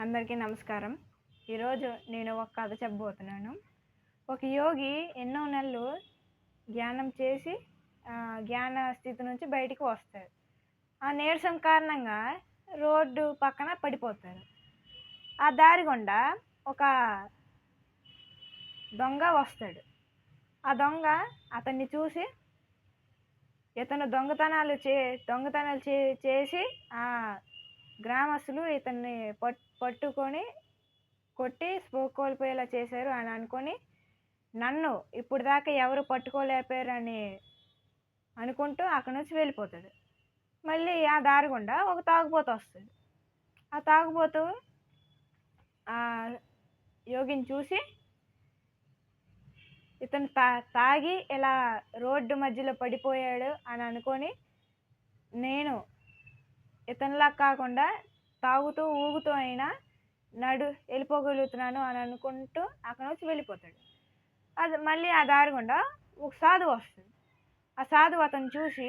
అందరికీ నమస్కారం. ఈరోజు నేను ఒక కథ చెప్పబోతున్నాను. ఒక యోగి ఎన్నో నెలలు ధ్యానం చేసి జ్ఞాన స్థితి నుంచి బయటికి వస్తాడు. ఆ నీరసం కారణంగా రోడ్డు పక్కన పడిపోతాడు. ఆ దారి గుండా ఒక దొంగ వస్తాడు. ఆ దొంగ అతన్ని చూసి ఇతను దొంగతనాలు చే దొంగతనాలు చే చేసి ఆ గ్రామస్తులు ఇతన్ని పట్ పట్టుకొని కొట్టి స్పృహ కోల్పోయేలా చేశారు అని అనుకొని నన్ను ఇప్పుడు దాకా ఎవరు పట్టుకోలేపారు అని అనుకుంటూ అక్కడి నుంచి వెళ్ళిపోతాడు మళ్ళీ ఆ దారి గుండా ఒక తాగుబోతు వస్తుంది. ఆ తాగుబోతు ఆ యోగిని చూసి ఇతను తా తాగి ఇలా రోడ్డు మధ్యలో పడిపోయాడు అని అనుకొని నేను ఇతనిలా కాకుండా తాగుతూ ఊగుతూ అయినా నడు వెళ్ళిపోగలుగుతున్నాను అని అనుకుంటూ అక్కడ నుంచి వెళ్ళిపోతాడు. అది మళ్ళీ ఆ దారి గుండా ఒక సాధువు వస్తుంది. ఆ సాధువు అతను చూసి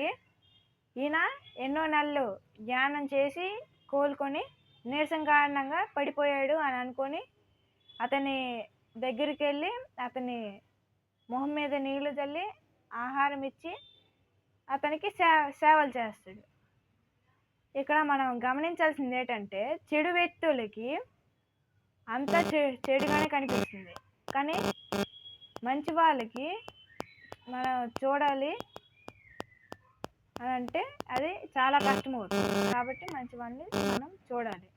ఈయన ఎన్నో నెలలు ధ్యానం చేసి కోలుకొని నీరసం కారణంగా పడిపోయాడు అని అనుకొని అతని దగ్గరికి వెళ్ళి అతని మొహం మీద నీళ్ళు చల్లి ఆహారం ఇచ్చి అతనికి సే సేవలు చేస్తాడు. ఇక్కడ మనం గమనించాల్సింది ఏంటంటే చెడు వ్యక్తులకి అంతా చె చెడుగానే కనిపిస్తుంది. కానీ మంచి వాళ్ళకి మనం చూడాలి అని అంటే అది చాలా కష్టమవుతుంది. కాబట్టి మంచి వాళ్ళని మనం చూడాలి.